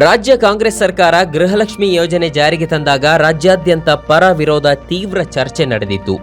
ರಾಜ್ಯ ಕಾಂಗ್ರೆಸ್ ಸರ್ಕಾರ ಗೃಹಲಕ್ಷ್ಮಿ ಯೋಜನೆ ಜಾರಿಗೆ ತಂದಾಗ ರಾಜ್ಯಾದ್ಯಂತ ಪರ ವಿರೋಧ ತೀವ್ರ ಚರ್ಚೆ ನಡೆದಿತ್ತು.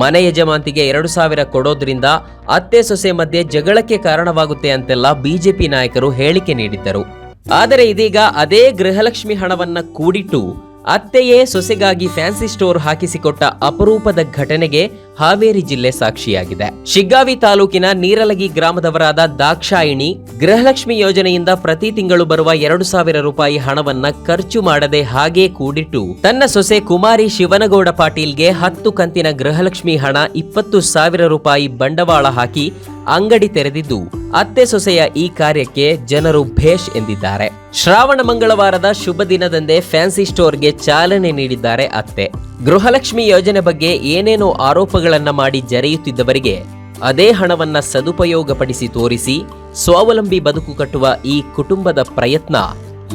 ಮನೆ ಯಜಮಾಂತಿಗೆ ಎರಡು ಸಾವಿರ ಕೊಡೋದ್ರಿಂದ ಅತ್ತೆ ಸೊಸೆ ಮಧ್ಯೆ ಜಗಳಕ್ಕೆ ಕಾರಣವಾಗುತ್ತೆ ಅಂತೆಲ್ಲ ಬಿಜೆಪಿ ನಾಯಕರು ಹೇಳಿಕೆ ನೀಡಿದ್ದರು. ಆದರೆ ಇದೀಗ ಅದೇ ಗೃಹಲಕ್ಷ್ಮಿ ಹಣವನ್ನ ಕೂಡಿಟ್ಟು ಅತ್ತೆಯೇ ಸೊಸೆಗಾಗಿ ಫ್ಯಾನ್ಸಿ ಸ್ಟೋರ್ ಹಾಕಿಸಿಕೊಟ್ಟ ಅಪರೂಪದ ಘಟನೆಗೆ ಹಾವೇರಿ ಜಿಲ್ಲೆ ಸಾಕ್ಷಿಯಾಗಿದೆ. ಶಿಗ್ಗಾವಿ ತಾಲೂಕಿನ ನೀರಲಗಿ ಗ್ರಾಮದವರಾದ ದಾಕ್ಷಾಯಿಣಿ ಗೃಹಲಕ್ಷ್ಮಿ ಯೋಜನೆಯಿಂದ ಪ್ರತಿ ತಿಂಗಳು ಬರುವ ಎರಡು ಸಾವಿರ ರೂಪಾಯಿ ಹಣವನ್ನ ಖರ್ಚು ಮಾಡದೆ ಹಾಗೇ ಕೂಡಿಟ್ಟು ತನ್ನ ಸೊಸೆ ಕುಮಾರಿ ಶಿವನಗೌಡ ಪಾಟೀಲ್ಗೆ ಹತ್ತು ಕಂತಿನ ಗೃಹಲಕ್ಷ್ಮಿ ಹಣ ಇಪ್ಪತ್ತು ಸಾವಿರ ರೂಪಾಯಿ ಬಂಡವಾಳ ಹಾಕಿ ಅಂಗಡಿ ತೆರೆದಿದ್ದು ಅತ್ತೆ ಸೊಸೆಯ ಈ ಕಾರ್ಯಕ್ಕೆ ಜನರು ಭೇಷ್ ಎಂದಿದ್ದಾರೆ. ಶ್ರಾವಣ ಮಂಗಳವಾರದ ಶುಭ ದಿನದಂದೇ ಫ್ಯಾನ್ಸಿ ಸ್ಟೋರ್ಗೆ ಚಾಲನೆ ನೀಡಿದ್ದಾರೆ ಅತ್ತೆ. ಗೃಹಲಕ್ಷ್ಮಿ ಯೋಜನೆ ಬಗ್ಗೆ ಏನೇನೋ ಆರೋಪಗಳನ್ನ ಮಾಡಿ ಜರೆಯುತ್ತಿದ್ದವರಿಗೆ ಅದೇ ಹಣವನ್ನ ಸದುಪಯೋಗಪಡಿಸಿ ತೋರಿಸಿ ಸ್ವಾವಲಂಬಿ ಬದುಕು ಕಟ್ಟುವ ಈ ಕುಟುಂಬದ ಪ್ರಯತ್ನ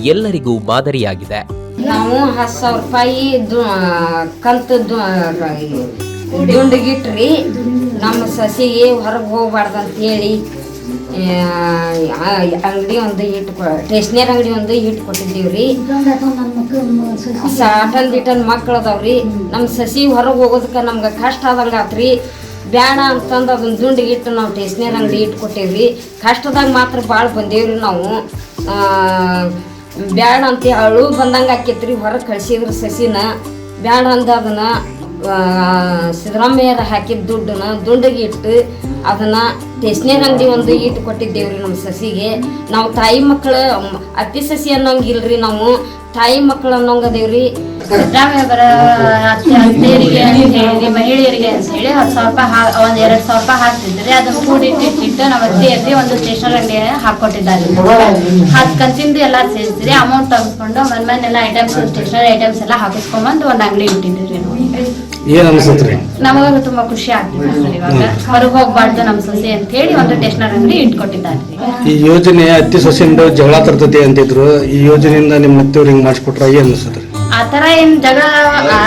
ಎಲ್ಲರಿಗೂ ಮಾದರಿಯಾಗಿದೆ. ನಾವು ಹತ್ತು ಸಾವಿರ ರೂಪಾಯಿ ದು- ಕಂತು ದುಂಡಗಿಟ್ರಿ. ನಮ್ಮ ಸಸಿಗೆ ಹೊರಗೆ ಹೋಗ್ಬಾರ್ದು ಅಂತ ಹೇಳಿ ಅಂಗಡಿ ಒಂದು ಇಟ್ಟು ಸ್ಟೇಷನರಿ ಅಂಗಡಿ ಒಂದು ಇಟ್ಟು ಕೊಟ್ಟಿದ್ದೀವಿ ರೀ. ಸಾಟನ್ ಮಕ್ಕಳು ಮಕ್ಳು ಅದಾವ್ರಿ ನಮ್ಮ ಸಸಿ ಹೊರಗೆ ಹೋಗೋದಕ್ಕೆ ನಮ್ಗೆ ಕಷ್ಟ ಆದಂಗೆ ಆತ್ರಿ ಬೇಡ ಅಂತಂದು ಅದನ್ನ ದುಂಡಿಗೆ ಇಟ್ಟು ನಾವು ಸ್ಟೇಷನರಿ ಅಂಗಡಿ ಇಟ್ಟು ಕೊಟ್ಟೇವ್ರಿ ಕಷ್ಟದಾಗ ಮಾತ್ರ ಭಾಳ ಬಂದೇವ್ರಿ ನಾವು. ಬ್ಯಾಡ ಅಂತ ಅಳು ಬಂದಂಗೆ ಆಕೈತ್ರಿ. ಹೊರಗೆ ಕಳ್ಸಿದ್ರು ಸಸಿನ. ಬ್ಯಾಡ ಅಂದ ಅದನ್ನ ಸಿದ್ದರಾಮಯ್ಯರ ಹಾಕಿದ ದುಡ್ಡನ್ನ ದುಂಡಗೆ ಇಟ್ಟು ಅದನ್ನ ಟೇಸ್ಟ್ನೇ ಅಂಗಡಿ ಒಂದು ಇಟ್ಟು ಕೊಟ್ಟಿದ್ದೇವ್ರಿ ನಮ್ಮ ಸಸಿಗೆ. ನಾವು ತಾಯಿ ಮಕ್ಕಳು ಅತ್ತಿ ಸಸಿ ಅನ್ನೋಂಗಿಲ್ರಿ ನಾವು. ತಾಯಿ ಮಕ್ಕಳು ಅನ್ನೋಂಗದೇವ್ರಿ ಅತ್ತೆಯರಿಗೆ ಅಂತ ಹೇಳಿ ಮಹಿಳೆಯರಿಗೆ ಅಂತ ಹೇಳಿ ಹತ್ತು ಸಾವಿರ ರೂಪಾಯಿ ಹಾ ಒಂದ್ ಎರಡ್ ಸಾವಿರ ರೂಪಾಯಿ ಹಾಕ್ತಿದ್ರೆ. ಅದನ್ನ ಕೂಡಿಟ್ಟಿಟ್ಟು ನಮ್ಮ ಅತ್ತೆಯಲ್ಲಿ ಒಂದು ಸ್ಟೇಷನರಿ ಅಂಗಡಿ ಹಾಕೊಟ್ಟಿದ್ದಾರೆ. ಹತ್ತು ಕಂತಿಂದ ಎಲ್ಲ ಸೇರಿಸಿದ್ರೆ ಅಮೌಂಟ್ ತಗೊಂಡು ಮನ್ ಮನೆಲ್ಲ ಐಟಮ್ಸ್ ಸ್ಟೇಷನರಿ ಐಟಮ್ಸ್ ಎಲ್ಲ ಹಾಕಿಸ್ಕೊಂಬಂದು ಒಂದ್ ಅಂಗಡಿ ಇಟ್ಟಿದ್ದೀವಿ ನಾವು. ಏನ್ ಅನ್ಸತ್ರಿ ನಮಗ ತುಂಬಾ ಖುಷಿ ಆಗ್ತಿದೆ ಇವಾಗ. ಹೊರಗೆ ಹೋಗ್ಬಾರ್ದು. ನಮ್ಮ ಸೊಸೆ ಅಂತ ಹೇಳಿ ಒಂದು ಅಂಗಡಿ ಇಟ್ಕೊಟ್ಟಿದ್ದಾರೆ. ಈ ಯೋಜನೆ ಅತ್ತಿ ಸೊಸೆಯಿಂದ ಜಗಳ ತರ್ತತಿ ಅಂತಿದ್ರು ಈ ಯೋಜನೆಯಿಂದ ನಿಮ್ಮ ಮತ್ತೆಯವ್ರು ಹಿಂಗ್ ಮಾಡಿಸ್ಕೊಟ್ರ ಏನ್ ಅನ್ಸತ್ರಿ ಆ ತರ ಏನ್ ಜಗಳ ಆ,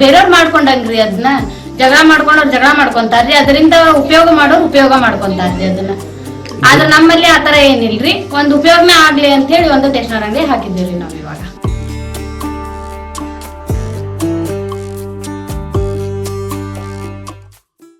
ಬೇರೆಯವ್ರ್ ಮಾಡ್ಕೊಂಡಂಗ್ರಿ ಅದನ್ನ ಜಗಳ ಮಾಡ್ಕೊಂಡವ್ರು ಜಗಳ ಮಾಡ್ಕೊಂತಾರ್ರಿ ಅದರಿಂದ ಉಪಯೋಗ ಮಾಡೋರು ಉಪಯೋಗ ಮಾಡ್ಕೊಂತಾರ್ರಿ ಅದನ್ನ. ಆದ್ರೆ ನಮ್ಮಲ್ಲಿ ಆತರ ತರ ಏನಿಲ್ರಿ ಒಂದ್ ಉಪಯೋಗನೇ ಆಗ್ಲಿ ಅಂತ ಹೇಳಿ ಒಂದು ಸ್ಟೇಷನರಿ ಅಂಗಡಿ ಹಾಕಿದ್ದೀವಿ ನಾವು ಇವಾಗ.